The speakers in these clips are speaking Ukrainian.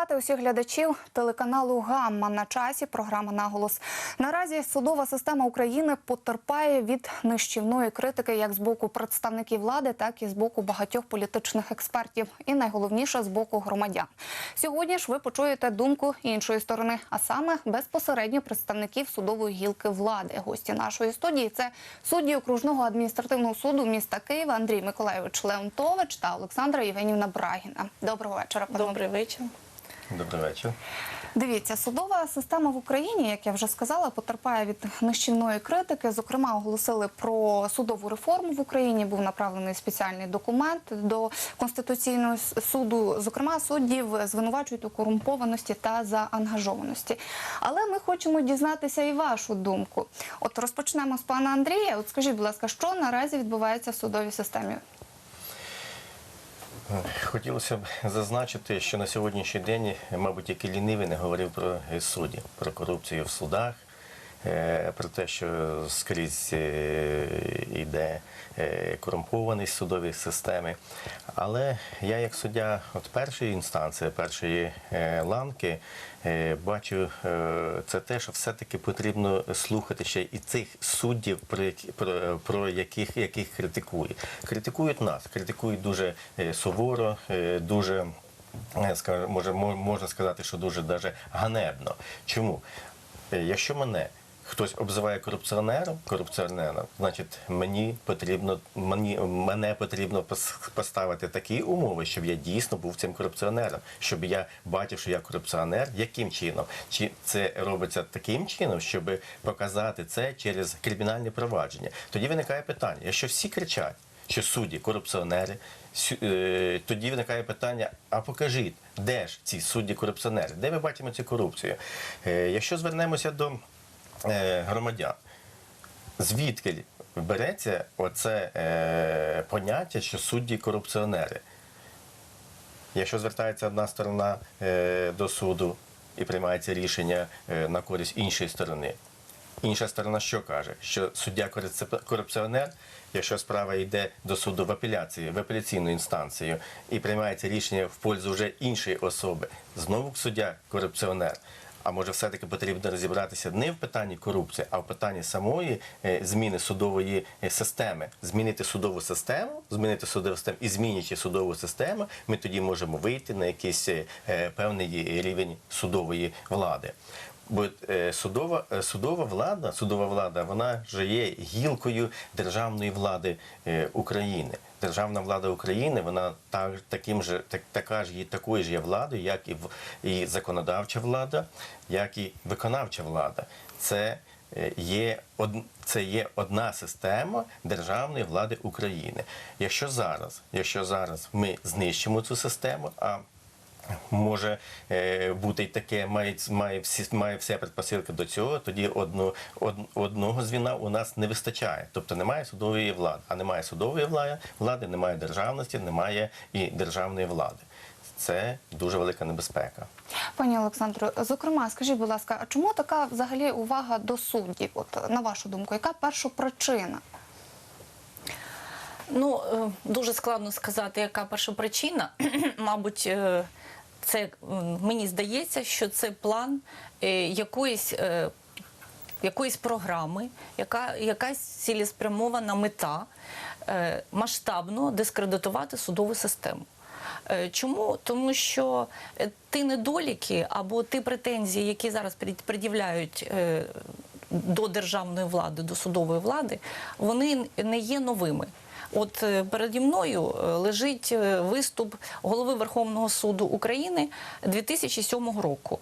вітати усіх глядачів телеканалу Гамма на часі. Програма наголос. Наразі судова система України потерпає від нищівної критики як з боку представників влади, так і з боку багатьох політичних експертів, і найголовніше з боку громадян. Сьогодні ж ви почуєте думку іншої сторони, а саме безпосередньо представників судової гілки влади. Гості нашої студії це судді окружного адміністративного суду міста Києва Андрій Миколайович Леонтович та Олександра Євгенівна Брагіна. Доброго вечора. Добрий вечір. Добрий вечір. Дивіться, судова система в Україні, як я вже сказала, потерпає від нищівної критики. Зокрема, оголосили про судову реформу в Україні. Був направлений спеціальний документ до конституційного суду. Зокрема, суддів звинувачують у корумпованості та заангажованості. Але ми хочемо дізнатися і вашу думку. От розпочнемо з пана Андрія. От скажіть, будь ласка, що наразі відбувається в судовій системі? Хотілося б зазначити, що на сьогоднішній день, мабуть, який лінивий не говорив про судді, про корупцію в судах, про те, що скрізь е, йде е, корумпованість судової системи. Але я, як суддя от першої інстанції, першої е, ланки, е, бачу е, це те, що все-таки потрібно слухати ще і цих суддів, про, про, яких, яких критикують. Критикують нас, критикують дуже е, суворо, е, дуже. е, може, мо- можна сказати, що дуже даже ганебно. Чому? Е, Якщо мене хтось обзиває корупціонером, корупціонером, значить мені потрібно мені мене потрібно поставити такі умови, щоб я дійсно був цим корупціонером, щоб я бачив, що я корупціонер. Яким чином? Чи це робиться таким чином, щоб показати це через кримінальне провадження? Тоді виникає питання: якщо всі кричать, що судді корупціонери, е, тоді виникає питання: а покажіть, де ж ці судді корупціонери? Де ми бачимо цю корупцію? Е, Якщо звернемося до громадян, звідки береться оце е, поняття, що судді корупціонери? Якщо звертається одна сторона е, до суду і приймається рішення е, на користь іншої сторони, інша сторона що каже? Що суддя корупці- корупціонер, якщо справа йде до суду в апеляції, в апеляційну інстанцію, і приймається рішення в пользу вже іншої особи, знову суддя корупціонер. А може, все-таки потрібно розібратися не в питанні корупції, а в питанні самої е, зміни судової е, системи. Змінити судову систему, змінити судову систему і змінюючи судову систему, ми тоді можемо вийти на якийсь е, певний рівень судової влади. Бо судова, судова влада, судова влада, вона ж є гілкою державної влади України. Державна влада України, вона так, таким же, так, така ж є такою ж є владою, як і, і законодавча влада, як і виконавча влада. Це е, є од, це є одна система державної влади України. Якщо зараз, якщо зараз ми знищимо цю систему, а може е, бути й таке, має, має, всі, має все предпосилки до цього, тоді одну, од, одного звіна у нас не вистачає. Тобто немає судової влади. А немає судової влади, влади, немає державності, немає і державної влади. Це дуже велика небезпека. Пані Олександро, зокрема, скажіть, будь ласка, а чому така взагалі увага до суддів? От на вашу думку, яка першопричина? Ну е, дуже складно сказати, яка перша причина. Мабуть, е, це мені здається, що це план е, якоїсь. е, Якоїсь програми, яка якась цілеспрямована мета е, масштабно дискредитувати судову систему. Чому? Тому що ті недоліки або ті претензії, які зараз пред- пред'являють до державної влади, до судової влади, вони не є новими. От е, переді мною е, лежить е, виступ голови Верховного суду України 2007 року.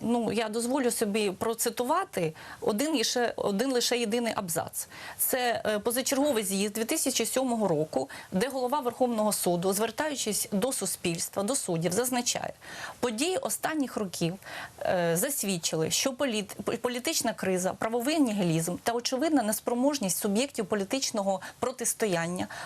Ну я дозволю собі процитувати один лише один лише єдиний абзац. Це позачерговий з'їзд 2007 року, де голова Верховного суду, звертаючись до суспільства, до суддів, зазначає, події останніх років засвідчили, що політ, політична криза, правовий нігілізм та очевидна неспроможність суб'єктів політичного протистояння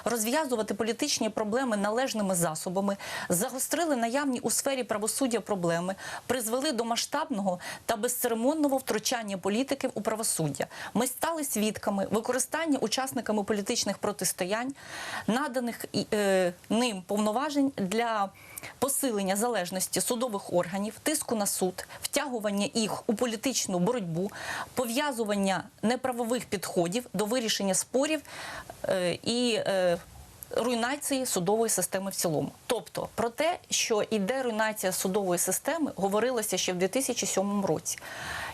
розв'язувати політичні проблеми належними засобами, загострили наявні у сфері правосуддя проблеми, призвели до масштабного та безцеремонного втручання політиків у правосуддя. Ми стали свідками використання учасниками політичних протистоянь, наданих е, ним повноважень для посилення залежності судових органів, тиску на суд, втягування їх у політичну боротьбу, пов'язування неправових підходів до вирішення спорів е, і е, руйнації судової системи в цілому. Тобто про те, що йде руйнація судової системи, говорилося ще в 2007 році.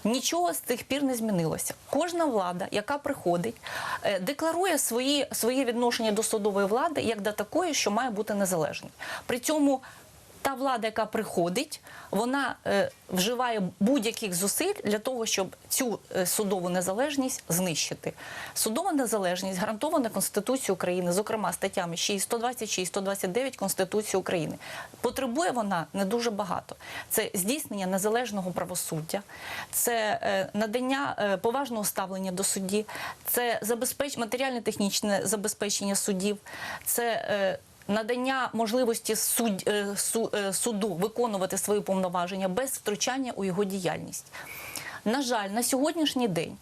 Нічого з тих пір не змінилося. Кожна влада, яка приходить, е, декларує свої, своє відношення до судової влади як до такої, що має бути незалежною. При цьому та влада, яка приходить, вона е, вживає будь-яких зусиль для того, щоб цю е, судову незалежність знищити. Судова незалежність гарантована Конституцією України, зокрема статтями 6, 126, 129 Конституції України. Потребує вона не дуже багато. Це здійснення незалежного правосуддя, це е, надання е, поважного ставлення до судді, це забезпеч... матеріально-технічне забезпечення суддів, це е, надання можливості суд, е, су- е, суду виконувати свої повноваження без втручання у його діяльність. На жаль, на сьогоднішній день,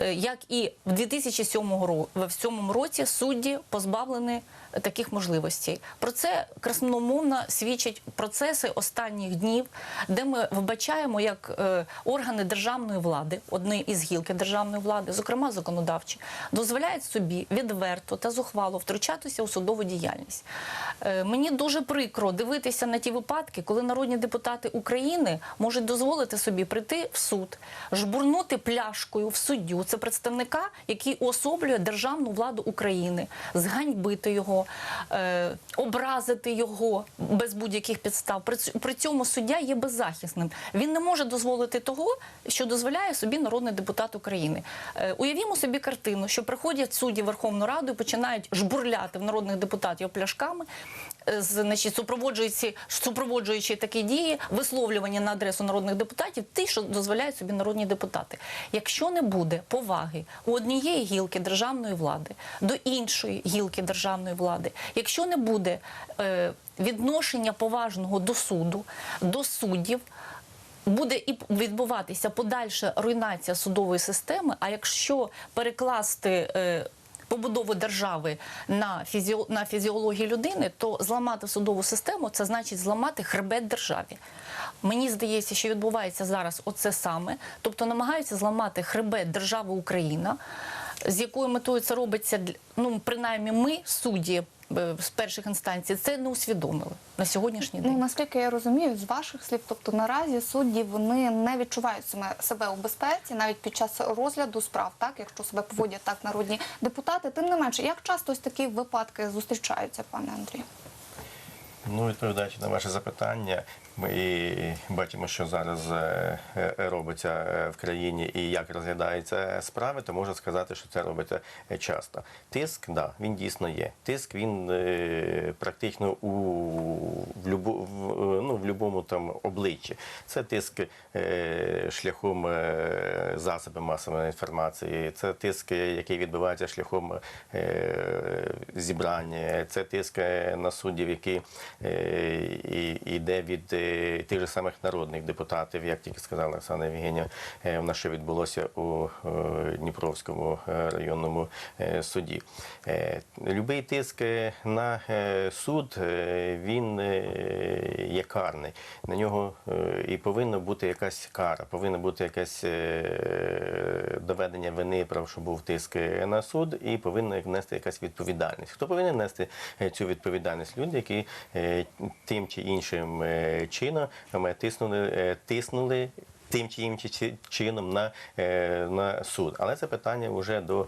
е, як і в 2007 ро- в цьому році, судді позбавлені таких можливостей. Про це красномовно свідчать процеси останніх днів, де ми вбачаємо, як е, органи державної влади, одні із гілки державної влади, зокрема законодавчі, дозволяють собі відверто та зухвало втручатися у судову діяльність. Е, Мені дуже прикро дивитися на ті випадки, коли народні депутати України можуть дозволити собі прийти в суд, жбурнути пляшкою в суддю. Це представника, який уособлює державну владу України, зганьбити його, е, образити його без будь-яких підстав. При, при цьому суддя є беззахисним. Він не може дозволити того, що дозволяє собі народний депутат України. Е, уявімо собі картину, що приходять судді Верховну Раду і починають жбурляти в народних депутатів пляшками, значить, супроводжуючи, супроводжуючи такі дії, висловлювання на адресу народних депутатів, ті, що дозволяють собі народні депутати. Якщо не буде поваги у однієї гілки державної влади до іншої гілки державної влади, якщо не буде е, відношення поважного до суду, до суддів. Буде і відбуватися подальша руйнація судової системи. А якщо перекласти е, побудову держави на, фізіо, на фізіології людини, то зламати судову систему це значить зламати хребет державі. Мені здається, що відбувається зараз оце саме, тобто намагаються зламати хребет держави Україна, з якою метою це робиться для- ну принаймні ми, судді е, з перших інстанцій, це не усвідомили на сьогоднішній день. Ну наскільки я розумію, з ваших слів, тобто наразі судді вони не відчувають себе- себе у безпеці навіть під час розгляду справ, так якщо себе поводять так народні депутати. Тим не менше, як часто ось такі випадки зустрічаються, пане Андрію? Ну, відповідаючи на ваше запитання, ми бачимо, що зараз е, е, робиться е, в країні і як розглядаються справи, то можна сказати, що це робиться часто. Тиск, да, він дійсно є. Тиск він практично у в, любу, в, ну, в любому там обличчі. Це тиск шляхом е, засобів масової інформації, це тиск, який відбувається шляхом е, зібрання, це тиск е, на суддів, який е, і- іде від е, тих же самих народних депутатів, як тільки сказала Оксана Євгенія, е, в нас що відбулося у е, Дніпровському е, районному е, суді. Е, Любий тиск е, на е, суд е, він е, є карний. На нього е, і повинна бути якась кара, повинно бути якесь е, доведення вини, про що був тиск на суд, і повинна нести якась відповідальність. Хто повинен нести е, цю відповідальність? Люди, які е, тим чи іншим е, чином тиснули, тиснули. Тим чи іншим чином на, на суд. Але це питання вже до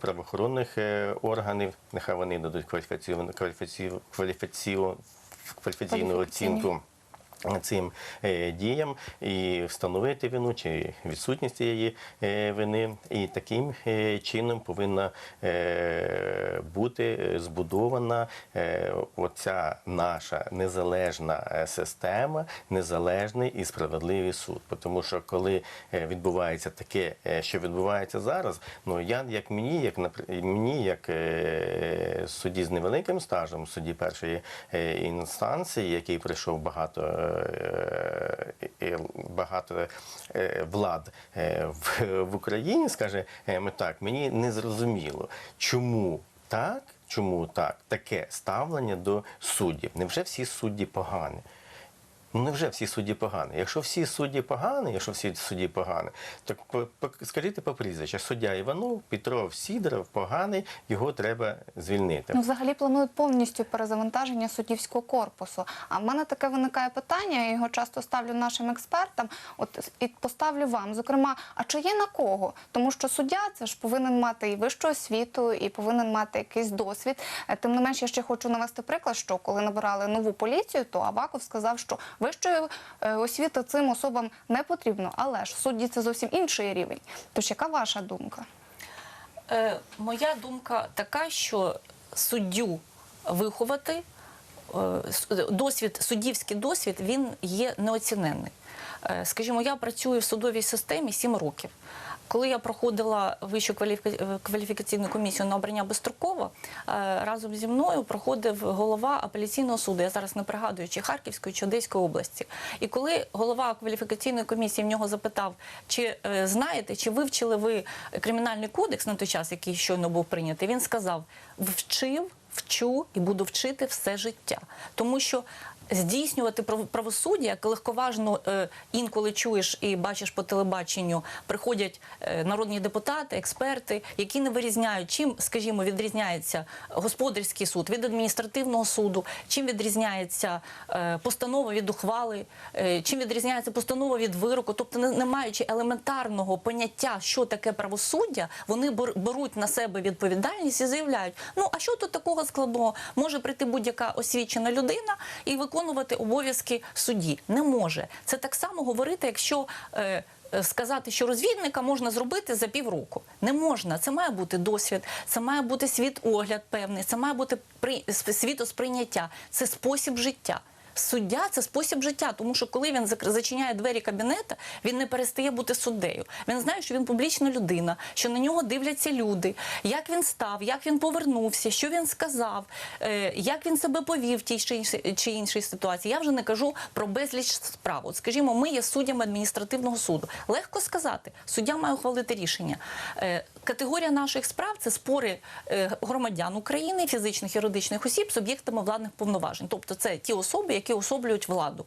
правоохоронних органів. Нехай вони дадуть кваліфіційну кваліфіційну кваліфіційну оцінку цим е, діям і встановити вину чи відсутність цієї е, вини. І таким е, чином повинна бути збудована оця наша незалежна система, незалежний і справедливий суд. Тому що коли відбувається таке, що відбувається зараз, ну я як мені, як мені, як судді з невеликим стажем, судді першої інстанції, який прийшов багато, е, е, багато е, влад е, в, Україні, скаже ми так, мені не зрозуміло, чому так. чому так? Таке ставлення до суддів. Невже всі судді погані? Ну невже всі судді погані? Якщо всі судді погані, якщо всі судді погані, по- скажіть по прізвища, суддя Іванов, Петров, Сідоров поганий, його треба звільнити. Ну, взагалі планують повністю перезавантаження суддівського корпусу. А в мене таке виникає питання, я його часто ставлю нашим експертам. От і поставлю вам. Зокрема, а чи є на кого? Тому що суддя це ж повинен мати і вищу освіту, і повинен мати якийсь досвід. Е, Тим не менш, я ще хочу навести приклад, що коли набирали нову поліцію, то Аваков сказав, що вищої е, освіти цим особам не потрібно. Але ж судді це зовсім інший рівень. Тож яка ваша думка? Е, моя думка така, що суддю виховати, е, досвід, суддівський досвід, він є неоціненний. Е, Скажімо, я працюю в судовій системі 7 років. Коли я проходила вищу е, кваліфікаційну комісію на обрання безстроково, е, разом зі мною проходив голова апеляційного суду. Я зараз не пригадую, чи Харківської, чи Одеської області. І коли голова кваліфікаційної комісії в нього запитав, чи е, знаєте, чи вивчили ви кримінальний кодекс на той час, який щойно був прийнятий, він сказав: вчив, вчу і буду вчити все життя. Тому що здійснювати прав- правосуддя, як легковажно е, інколи чуєш і бачиш по телебаченню, приходять е, народні депутати, експерти, які не вирізняють, чим, скажімо, відрізняється господарський суд від адміністративного суду, чим відрізняється е, постанова від ухвали, чим відрізняється постанова від вироку. Тобто, не, маючи елементарного поняття, що таке правосуддя, вони бер- беруть на себе відповідальність і заявляють: ну а що тут такого складного? Може прийти будь-яка освічена людина і виконувати обов'язки судді. Не може. Це так само говорити, якщо. Е, е, Сказати, що розвідника можна зробити за півроку. Не можна. Це має бути досвід, це має бути світогляд певний, це має бути при... світосприйняття, це спосіб життя. Суддя це спосіб життя, тому що коли він зачиняє двері кабінета, він не перестає бути суддею. Він знає, що він публічна людина, що на нього дивляться люди, як він став, як він повернувся, що він сказав, е, як він себе повів в тій чи іншій, ситуації. Я вже не кажу про безліч справ. От, скажімо, ми є суддями адміністративного суду. Легко сказати, суддя має ухвалити рішення. Е, Категорія наших справ це спори е, громадян України, фізичних юридичних осіб з об'єктами владних повноважень. Тобто це ті особи, які особлюють владу.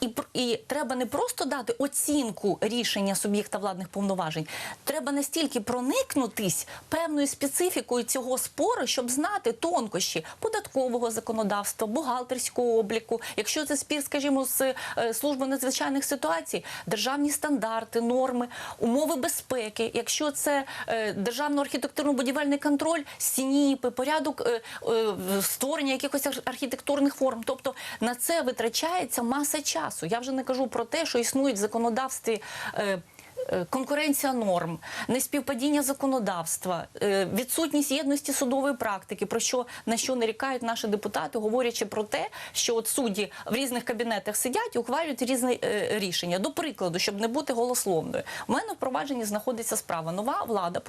І, і треба не просто дати оцінку рішення суб'єкта владних повноважень, треба настільки проникнутись певною специфікою цього спору, щоб знати тонкощі податкового законодавства, бухгалтерського обліку. Якщо це спір, скажімо, з е, служби надзвичайних ситуацій, державні стандарти, норми, умови безпеки. Якщо це е, державно-архітектурно-будівельний контроль, СНІПи, порядок е, створення якихось архітектурних форм. Тобто на це витрачається маса часу. Я вже не кажу про те, що існують в законодавстві. Е, Конкуренція норм, неспівпадіння законодавства, е, відсутність єдності судової практики, про що на що нарікають наші депутати, говорячи про те, що от судді в різних кабінетах сидять і ухвалюють різні е, рішення. До прикладу, щоб не бути голословною, у мене в провадженні знаходиться справа. Нова влада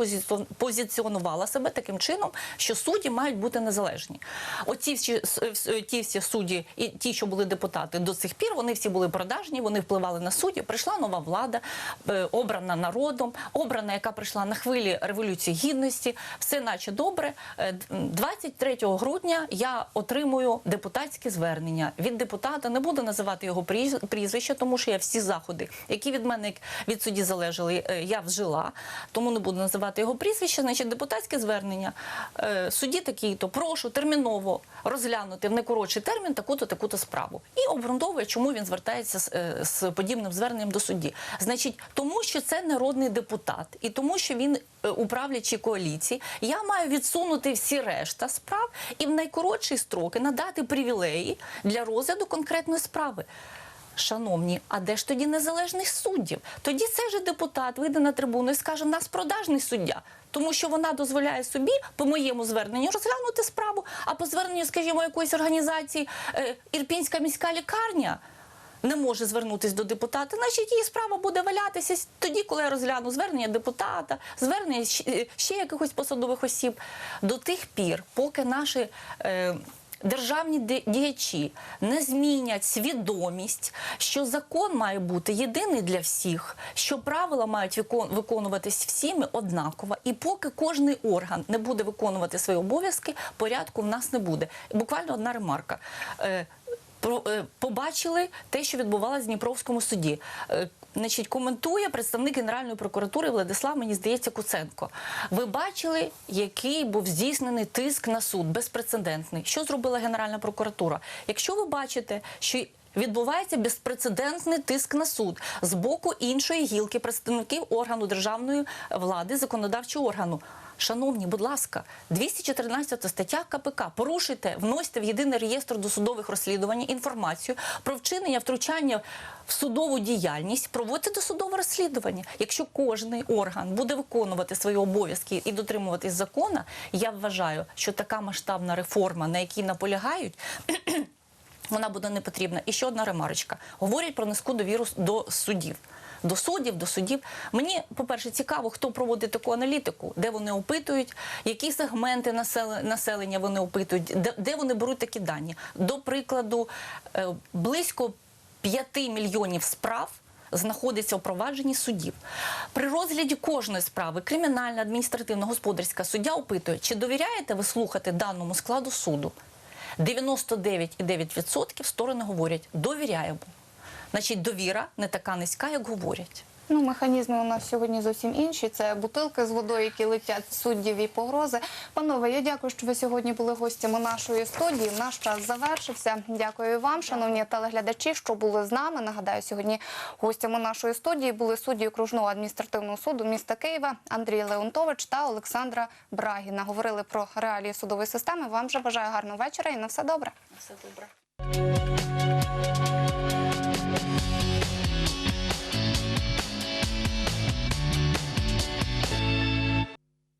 позиціонувала себе таким чином, що судді мають бути незалежні. Оці всі ті всі судді і ті, що були депутати до цих пір, вони всі були продажні, вони впливали на судді. Прийшла нова влада, обрана народом, обрана, яка прийшла на хвилі революції гідності. Все наче добре. Е, 23 грудня я отримую депутатське звернення від депутата. Не буду називати його пріз- прізвище, тому що я всі заходи, які від мене від судді залежали, е, я вжила. Тому не буду називати його прізвище. Значить, депутатське звернення. Е, Судді такий, то прошу терміново розглянути в найкоротший термін таку-то таку-то справу. І обґрунтовує, чому він звертається з, е, з подібним зверненням до судді. Значить, тому що це народний депутат, і тому, що він е, у правлячій коаліції, я маю відсунути всі решта справ і в найкоротші строки надати привілеї для розгляду конкретної справи. Шановні, а де ж тоді незалежність суддів? Тоді цей же депутат вийде на трибуну і скаже, нас продажний суддя, тому що вона дозволяє собі по моєму зверненню розглянути справу, а по зверненню, скажімо, якоїсь організації е, Ірпінська міська лікарня. Не може звернутися до депутата, значить її справа буде валятися тоді, коли я розгляну звернення депутата, звернення е, ще якихось посадових осіб. До тих пір, поки наші е, державні діячі не змінять свідомість, що закон має бути єдиний для всіх, що правила мають викон- виконуватись всіми однаково, і поки кожний орган не буде виконувати свої обов'язки, порядку в нас не буде. Буквально одна ремарка. Е, побачили те, що відбувалося в Дніпровському суді. Е, Значить, коментує представник Генеральної прокуратури Владислав, мені здається, Куценко. Ви бачили, який був здійснений тиск на суд, безпрецедентний. Що зробила Генеральна прокуратура? Якщо ви бачите, що Відбувається безпрецедентний тиск на суд з боку іншої гілки представників органу державної влади, законодавчого органу. Шановні, будь ласка, 214 стаття КПК. Порушуйте, вносьте в єдиний реєстр досудових розслідувань інформацію про вчинення втручання в судову діяльність, проводьте досудове розслідування. Якщо кожний орган буде виконувати свої обов'язки і дотримуватись закону, я вважаю, що така масштабна реформа, на якій наполягають. Вона буде не потрібна. І ще одна ремарочка. Говорять про низьку довіру до суддів. До суддів, до суддів. Мені, по-перше, цікаво, хто проводить таку аналітику, де вони опитують, які сегменти населення вони опитують, де, вони беруть такі дані. До прикладу, е, близько 5 мільйонів справ знаходиться у провадженні суддів. При розгляді кожної справи, кримінальна, адміністративна, господарська, суддя опитує, чи довіряєте ви слухати даному складу суду? 99,9% сторони говорять довіряємо. Значить, довіра не така низька, як говорять. Ну, механізми у нас сьогодні зовсім інші. Це бутилки з водою, які летять суддів і погрози. Панове, я дякую, що ви сьогодні були гостями нашої студії. Наш час завершився. Дякую вам, шановні телеглядачі, що були з нами. Нагадаю, сьогодні гостями нашої студії були судді окружного адміністративного суду міста Києва Андрій Леонтович та Олександра Брагіна. Говорили про реалії судової системи. Вам же бажаю гарного вечора і на все добре. На Все добре.